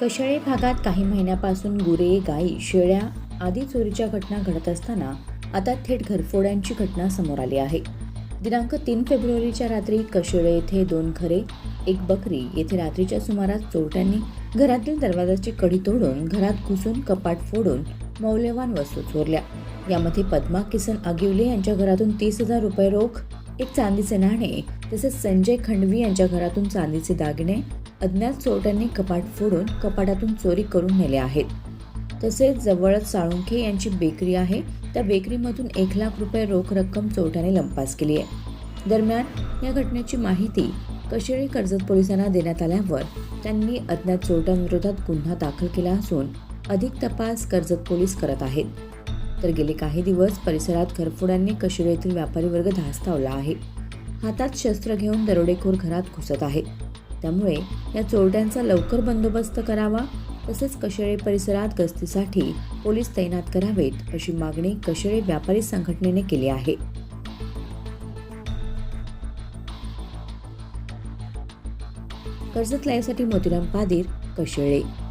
कशाळे भागात काही महिन्यापासून गुरे गाई शेळ्या आदी चोरीच्या घटना घडत असताना आता थेट घरफोड्यांची घटना समोर आली आहे. दिनांक तीन फेब्रुवारीच्या रात्री कशेळे येथे दोन घरे एक बकरी येथे रात्रीच्या सुमारास चोरट्यांनी घरातील दरवाजाची कडी तोडून घरात घुसून कपाट फोडून मौल्यवान वस्तू चोरल्या. यामध्ये पद्मा किसन आगिवले यांच्या घरातून तीस हजार रुपये रोख एक चांदीचे नाणे तसेच संजय खंडवी यांच्या घरातून चांदीचे दागिने अज्ञात चोरट्यांनी कपाट फोडून कपाटातून चोरी करून नेले आहेत. तसेच जवळच साळुंखे यांची बेकरी आहे त्या बेकरीमधून एक लाख रुपये रोख रक्कम चोरट्याने लंपास केली आहे. दरम्यान या घटनेची माहिती कशेळी कर्जत पोलिसांना देण्यात आल्यावर त्यांनी अज्ञात चोरट्यांविरोधात गुन्हा दाखल केला असून अधिक तपास कर्जत पोलीस करत आहेत. तर गेले काही दिवस परिसरात घरफोड्यांनी कशिळे येथील व्यापारी वर्ग धास्तावला आहे. हातात शस्त्र घेऊन दरोडेखोर घरात घुसत आहेत त्यामुळे या चोरट्यांचा लवकर बंदोबस्त करावा तसेच कशेळे परिसरात गस्तीसाठी पोलीस तैनात करावेत अशी मागणी कशेळे व्यापारी संघटनेने केली आहे. कर्जत लाईव्हसाठी मोतीराम पादीर कशेळे